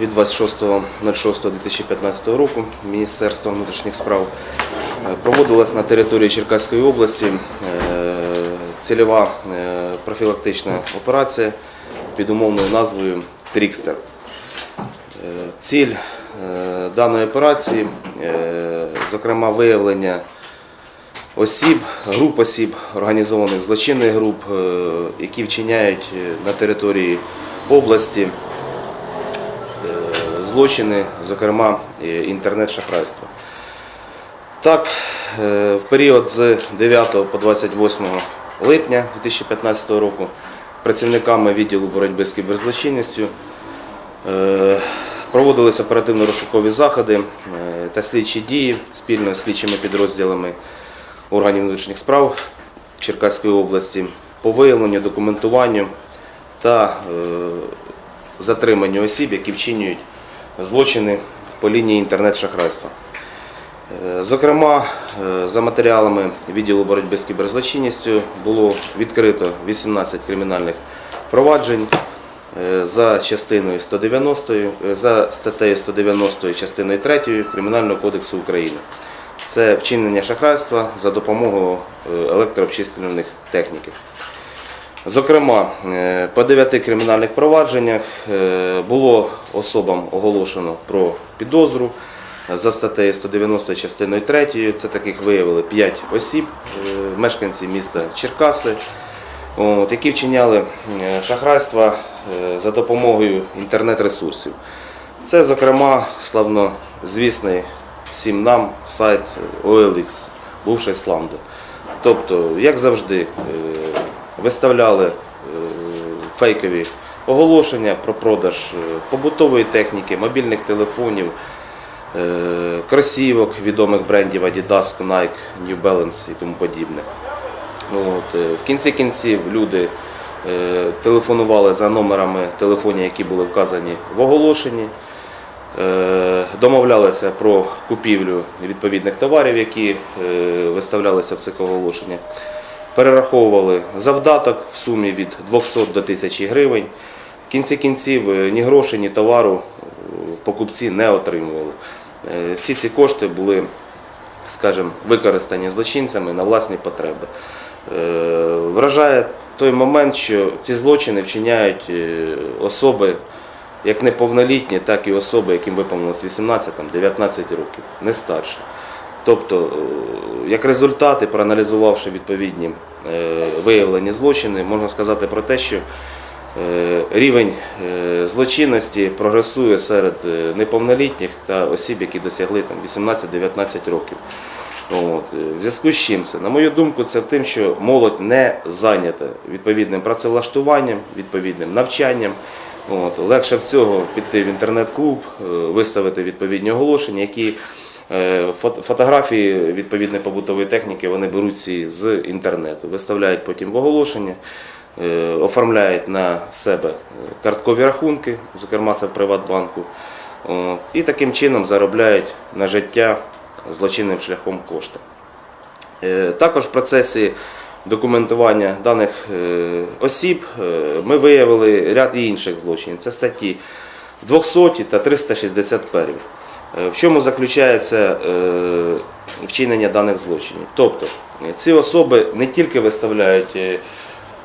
від 26.06.2015 року Міністерства внутрішніх справ е, проводилась на території Черкаської області е, цільова е, профілактична операція під умовною назвою Трікстер. Ціль даної операції, зокрема, виявлення осіб, груп осіб, організованих злочинних груп, які вчиняють на території області злочини, зокрема інтернет-шахрайство. Так, е, в період з 9 по 28 липня 2015 року працівниками відділу боротьби з кіберзлочинністю е, проводились оперативно-розшукові заходи е, та слідчі дії спільно з слідчими підрозділами органів внутрішніх справ Черкаської області по виявленню, документуванню та затриманню осіб, які вчинюють злочини по лінії інтернет-шахрайства. Е, Зокрема, е, за матеріалами відділу боротьби з кіберзлочинністю було відкрито 18 кримінальних проваджень е, за частиною 190, е, за статтею 190 частиною 3 Кримінального кодексу України. Це вчинення шахрайства за допомогою електрообчислювальних техніків. Зокрема, е, по дев'яти кримінальних провадженнях е, було особам оголошено про підозру за статтею 190 частиною 3. Це таких виявили 5 осіб, е, мешканці міста Черкаси, які вчиняли е, шахрайства е, за допомогою інтернет-ресурсів. Це, зокрема, славнозвісний всім нам сайт OLX, бувший Сламдо. Тобто, як завжди, е, виставляли е, фейкові оголошення про продаж е, побутової техніки, мобільних телефонів, е, кросівок відомих брендів Adidas, Nike, New Balance і тому подібне. От, в кінці кінців люди телефонували за номерами телефонів, які були вказані в оголошенні. Домовлялися про купівлю відповідних товарів, які виставлялися в цих оголошеннях. Перераховували завдаток в сумі від 200 до 1000 гривень. В кінці кінців е, ні грошей, ні товару е, покупці не отримували. Е, Всі ці кошти були, скажімо, використані злочинцями на власні потреби. Вражає той момент, що ці злочини вчиняють особи як неповнолітні, так і особи, яким виповнилось 18-19 років, не старше. Тобто, е, як результати, проаналізувавши відповідні е, виявлені злочини, можна сказати про те, що е, рівень злочинності прогресує серед неповнолітніх та осіб, які досягли 18-19 років. От. В зв'язку з чим це? На мою думку, це в тим, що молодь не зайнята відповідним працевлаштуванням, відповідним навчанням. От. Легше всього піти в інтернет-клуб, виставити відповідні оголошення, які фотографії відповідної побутової техніки вони беруть з інтернету, виставляють потім в оголошення, е, оформляють на себе е, карткові рахунки, зокрема це в Приватбанку, і таким чином заробляють на життя злочинним шляхом кошти. Е, Також в процесі документування даних е, осіб е, ми виявили ряд інших злочинів. Це статті 200 та 361. Е, В чому заключається е, вчинення даних злочинів? Тобто е, ці особи не тільки виставляють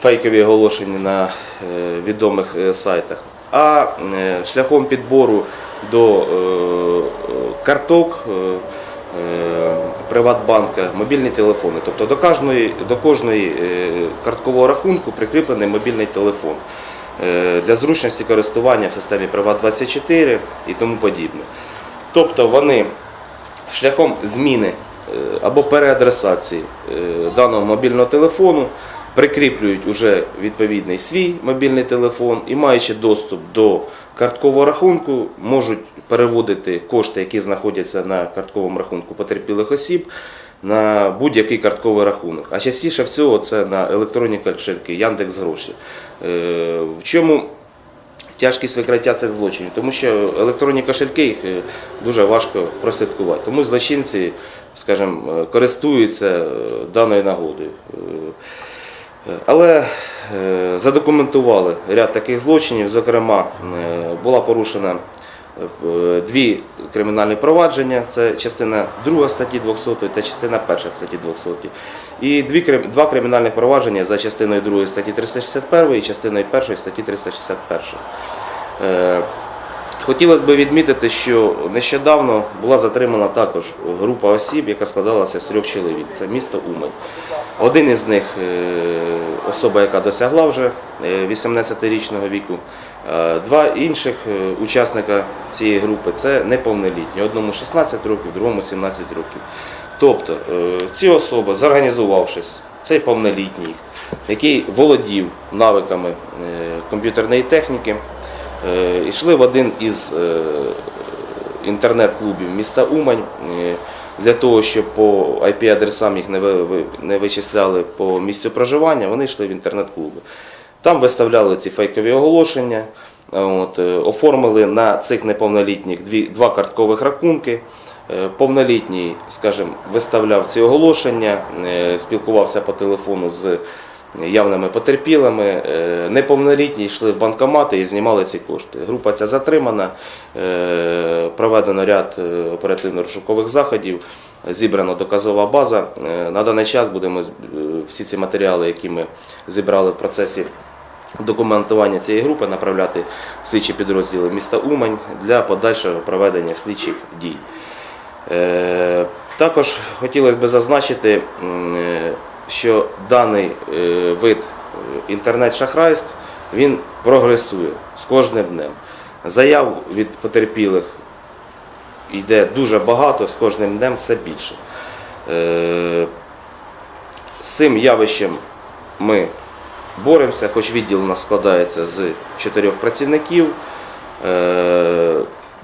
фейкові оголошення на відомих сайтах, а шляхом підбору до карток. Приватбанка, мобільні телефони. Тобто до кожної, до кожної карткового рахунку прикріплений мобільний телефон для зручності користування в системі Приват24 і тому подібне. Тобто вони шляхом зміни е, або переадресації е, даного мобільного телефону прикріплюють уже відповідний свій мобільний телефон і маючи доступ до карткового рахунку, можуть переводити кошти, які знаходяться на картковому рахунку потерпілих осіб, на будь-який картковий рахунок. А частіше всього це на електронні кошельки, Яндекс Гроші. Е, В чому тяжкість викриття цих злочинів, тому що електронні кошельки їх е, дуже важко прослідкувати. Тому злочинці, скажімо, е, користуються е, даною нагодою. Але задокументували ряд таких злочинів. Зокрема, була порушена дві кримінальні провадження, це частина 2 статті 200 та частина 1 статті 200. І дві, два кримінальних провадження за частиною 2 статті 361 і частиною 1 статті 361. Е, Хотілося б відмітити, що нещодавно була затримана також група осіб, яка складалася з трьох чоловік. Це місто Умань. Один із них е, особа, яка досягла вже е, 18-річного віку. Е, Два інших е, учасника цієї групи це неповнолітні. Одному 16 років, другому 17 років. Тобто е, ці особи, зорганізувавшись, цей повнолітній, який володів навиками е, комп'ютерної техніки, е, йшли в один із е, інтернет-клубів міста Умань е, для того, щоб по IP-адресам їх не ви- ви- не вичисляли по місцю проживання, вони йшли в інтернет-клуби. Там виставляли ці фейкові оголошення, от, е, оформили на цих неповнолітніх дві, два карткових рахунки. Е, Повнолітній, скажімо, виставляв ці оголошення, е, спілкувався по телефону з явними потерпілими. Е, Неповнолітні йшли в банкомати і знімали ці кошти. Група ця затримана, е, проведено ряд е, оперативно-розшукових заходів, зібрана доказова база. На даний час будемо всі ці матеріали, які ми зібрали в процесі документування цієї групи, направляти в слідчі підрозділи міста Умань для подальшого проведення слідчих дій. Також хотілося б зазначити, що даний е, вид е, інтернет-шахрайств він прогресує з кожним днем. Заяв від потерпілих йде дуже багато, з кожним днем все більше. Е, З цим явищем ми боремося, хоч відділ у нас складається з чотирьох працівників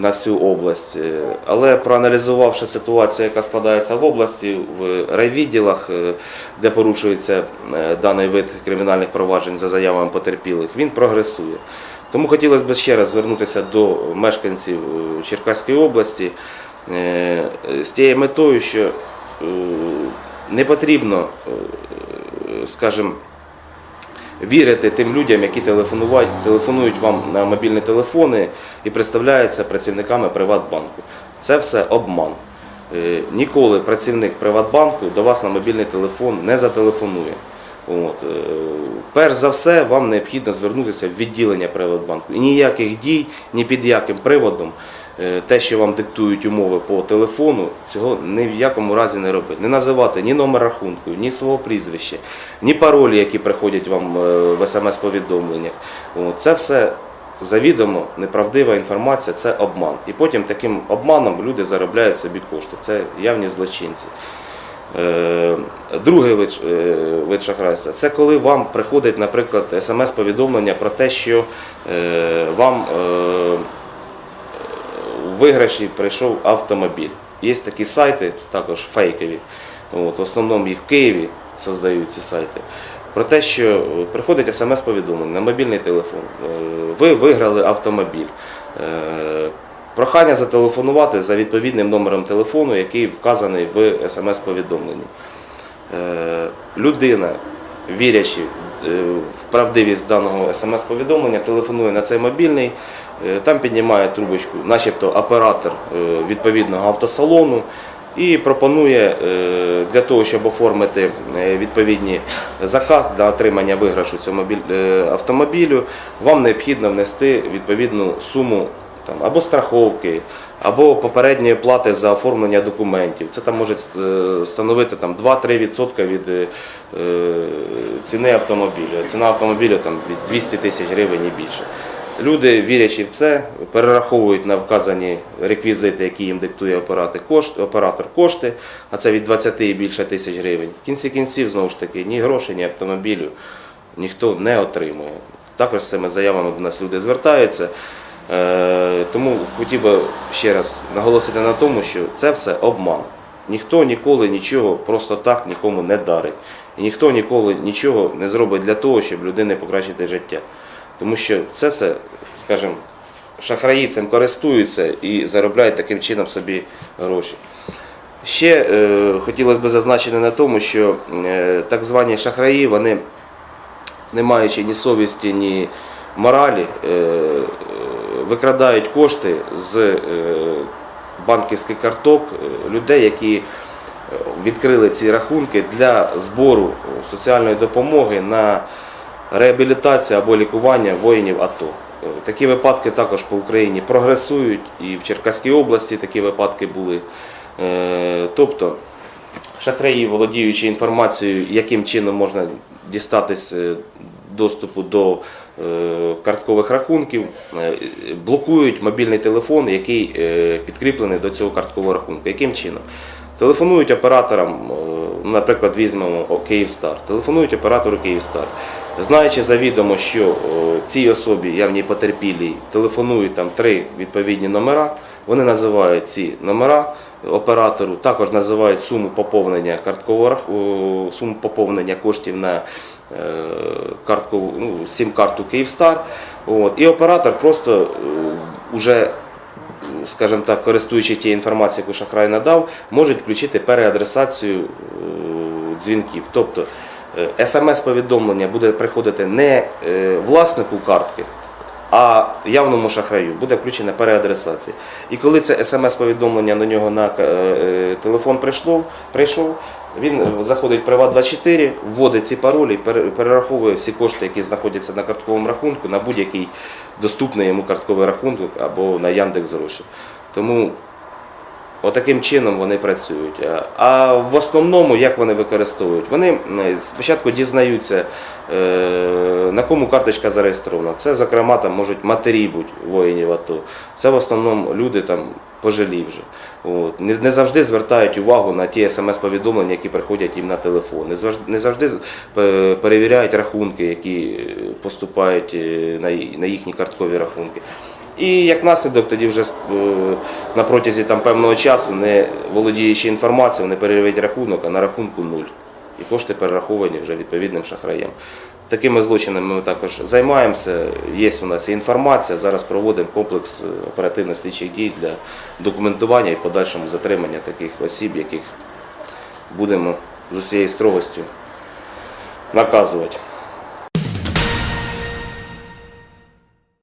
на всю область. Е, Але проаналізувавши ситуацію, яка складається в області, в райвідділах, е, де порушується е, даний вид кримінальних проваджень за заявами потерпілих, він прогресує. Тому хотілося б ще раз звернутися до мешканців Черкаської області з тією метою, що не потрібно, скажімо, вірити тим людям, які телефонують, телефонують вам на мобільні телефони і представляються працівниками Приватбанку. Це все обман. Е, Ніколи працівник Приватбанку до вас на мобільний телефон не зателефонує. От. е, Перш за все, вам необхідно звернутися в відділення Приватбанку. І ніяких дій, ні під яким приводом, те, що вам диктують умови по телефону, цього ні в якому разі не робити. Не називати ні номер рахунку, ні свого прізвища, ні паролі, які приходять вам е, в смс-повідомленнях. Це все завідомо неправдива інформація, це обман. І потім таким обманом люди заробляють собі кошти. Це явні злочинці. Е, Другий вид, е, шахрайства це коли вам приходить, наприклад, смс-повідомлення про те, що е, вам е, виграші прийшов автомобіль. Є такі сайти, також фейкові. От, в основному їх в Києві создають ці сайти. Про те, що приходить смс-повідомлення на мобільний телефон. Е, Ви виграли автомобіль. Е, Прохання зателефонувати за відповідним номером телефону, який вказаний в смс-повідомленні. Е, Людина, вірячи е, в правдивість даного смс-повідомлення, телефонує на цей мобільний, е, там піднімає трубочку, начебто оператор е, відповідного автосалону, і пропонує е, для того, щоб оформити е, відповідний заказ для отримання виграшу цього е, автомобілю, вам необхідно внести відповідну суму там, або страховки, або попередньої плати за оформлення документів. Це там може е, становити там, 2-3% від е, е, ціни автомобіля. Ціна автомобіля там, від 200 тисяч гривень і більше. Люди, вірячи в це, перераховують на вказані реквізити, які їм диктує оператор, кошти, а це від 20 і більше тисяч гривень. В кінці кінців, знову ж таки, ні грошей, ні автомобілю ніхто не отримує. Також з цими заявами до нас люди звертаються. Е, Тому хотів би ще раз наголосити на тому, що це все обман. Ніхто ніколи нічого просто так нікому не дарить. І ніхто ніколи нічого не зробить для того, щоб людини покращити життя. Тому що це все, скажімо, шахраї цим користуються і заробляють таким чином собі гроші. Ще е, хотілося б зазначити на тому, що е, так звані шахраї, вони не маючи ні совісті, ні моралі, е, викрадають кошти з е, банківських карток е, людей, які е, відкрили ці рахунки для збору соціальної допомоги на реабілітацію або лікування воїнів АТО. Е, Такі випадки також по Україні прогресують, і в Черкаській області такі випадки були. Е, Тобто шахраї, володіючи інформацією, яким чином можна дістатись е, доступу до карткових рахунків, блокують мобільний телефон, який підкріплений до цього карткового рахунку. Яким чином? Телефонують операторам, наприклад, візьмемо Київстар, телефонують оператору Київстар, знаючи завідомо, що цій особі, явній потерпілій, телефонують там три відповідні номера, вони називають ці номера оператору, також називають суму поповнення карткового рах- суму поповнення коштів на е, картку, ну, сім-карту Київстар. От, і оператор просто е, уже скажімо так, користуючись тією інформацією, яку шахрай надав, можуть включити переадресацію е, дзвінків. Тобто е, смс-повідомлення буде приходити не е, власнику картки, а явному шахраю буде включена переадресація. І коли це смс-повідомлення на нього на е, е, телефон прийшло, прийшов, він е, заходить в Приват24, вводить ці паролі, перераховує всі кошти, які знаходяться на картковому рахунку, на будь-який доступний йому картковий рахунок або на Яндекс Гроші. Тому Отаким чином вони працюють. А- А в основному, як вони використовують? Вони е, спочатку дізнаються, е, на кому карточка зареєстрована. Це, зокрема, там можуть матері бути воїнів АТО. Це в основному люди там пожилі вже. От. Не, завжди звертають увагу на ті смс-повідомлення, які приходять їм на телефон. Не завжди, е, перевіряють рахунки, які е, поступають е, на їхні карткові рахунки. І як наслідок тоді вже е, на протязі там, певного часу, не володіючи інформацією, вони перевіряють рахунок, а на рахунку нуль. І кошти перераховані вже відповідним шахраєм. Такими злочинами ми також займаємося. Є у нас інформація. Зараз проводимо комплекс е, оперативно-слідчих дій для документування і в подальшому затримання таких осіб, яких будемо з усією строгостю наказувати.